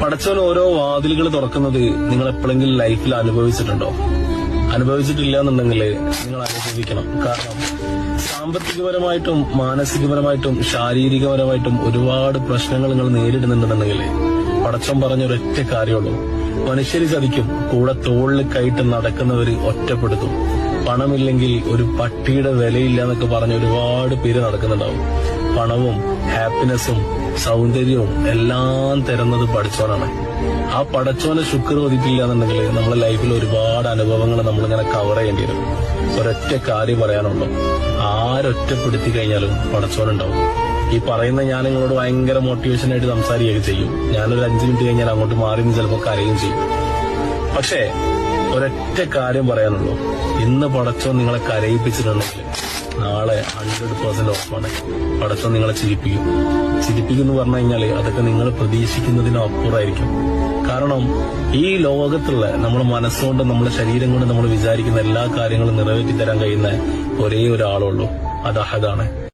പടച്ചവൻ ഓരോ വാതിലുകൾ തുറക്കുന്നത് നിങ്ങൾ എപ്പോഴെങ്കിലും ലൈഫിൽ അനുഭവിച്ചിട്ടുണ്ടോ? അനുഭവിച്ചിട്ടില്ല എന്നുണ്ടെങ്കിൽ നിങ്ങൾ അനുഭവിക്കണം കാരണം സാമ്പത്തികപരമായിട്ടും മാനസികപരമായിട്ടും ശാരീരികപരമായിട്ടും ഒരുപാട് പ്രശ്നങ്ങൾ നിങ്ങൾ നേരിടുന്നുണ്ടെന്നുണ്ടെങ്കിൽ പടച്ചവൻ പറഞ്ഞ ഒരൊറ്റ കാര്യമുള്ളൂ. മനുഷ്യര് ചതിക്കും. കൂടെ തോളിൽ കൈയിട്ട് നടക്കുന്നവര് ഒറ്റപ്പെടുത്തും. പണമില്ലെങ്കിൽ ഒരു പട്ടിയുടെ വിലയില്ല എന്നൊക്കെ പറഞ്ഞ് ഒരുപാട് പേര് നടക്കുന്നുണ്ടാവും. പണവും ഹാപ്പിനെസ്സും സൗന്ദര്യവും എല്ലാം തരുന്നത് പഠിച്ചോനാണ് ആ പടച്ചോനെ ശുക്ർ വധിക്കില്ല എന്നുണ്ടെങ്കിൽ നമ്മുടെ ലൈഫിൽ ഒരുപാട് അനുഭവങ്ങൾ നമ്മളിങ്ങനെ കവർ ചെയ്യേണ്ടി വരും. ഒരൊറ്റ കാര്യം പറയാനുള്ളൂ. ആരൊറ്റപ്പെടുത്തി കഴിഞ്ഞാലും പടച്ചോനുണ്ടാവും ഈ പറയുന്ന ഞാൻ നിങ്ങളോട് ഭയങ്കര മോട്ടിവേഷൻ ആയിട്ട് സംസാരിക്കുകയൊക്കെ ചെയ്യും. ഞാനൊരു അഞ്ചു മിനിറ്റ് കഴിഞ്ഞാൽ അങ്ങോട്ട് മാറി നിന്ന് ചിലപ്പോൾ കരയും ചെയ്യും. പക്ഷേ ഒരൊറ്റ കാര്യം പറയാനുള്ളൂ. ഇന്ന് പടച്ചോ നിങ്ങളെ കരയിപ്പിച്ചിട്ടുണ്ടെങ്കിൽ നാളെ ഹൺഡ്രഡ് പെർസെന്റ് ഓഫാണ് പടച്ചോ നിങ്ങളെ ചിരിപ്പിക്കും. ചിരിപ്പിക്കുന്നു പറഞ്ഞു കഴിഞ്ഞാൽ അതൊക്കെ നിങ്ങൾ പ്രതീക്ഷിക്കുന്നതിനും അപ്പുറമായിരിക്കും. കാരണം ഈ ലോകത്തുള്ള നമ്മുടെ മനസ്സുകൊണ്ട് നമ്മുടെ ശരീരം കൊണ്ട് നമ്മൾ വിചാരിക്കുന്ന എല്ലാ കാര്യങ്ങളും നിറവേറ്റി തരാൻ കഴിയുന്ന ഒരേ ഒരാളുള്ളൂ. അത് അഹദാണ്.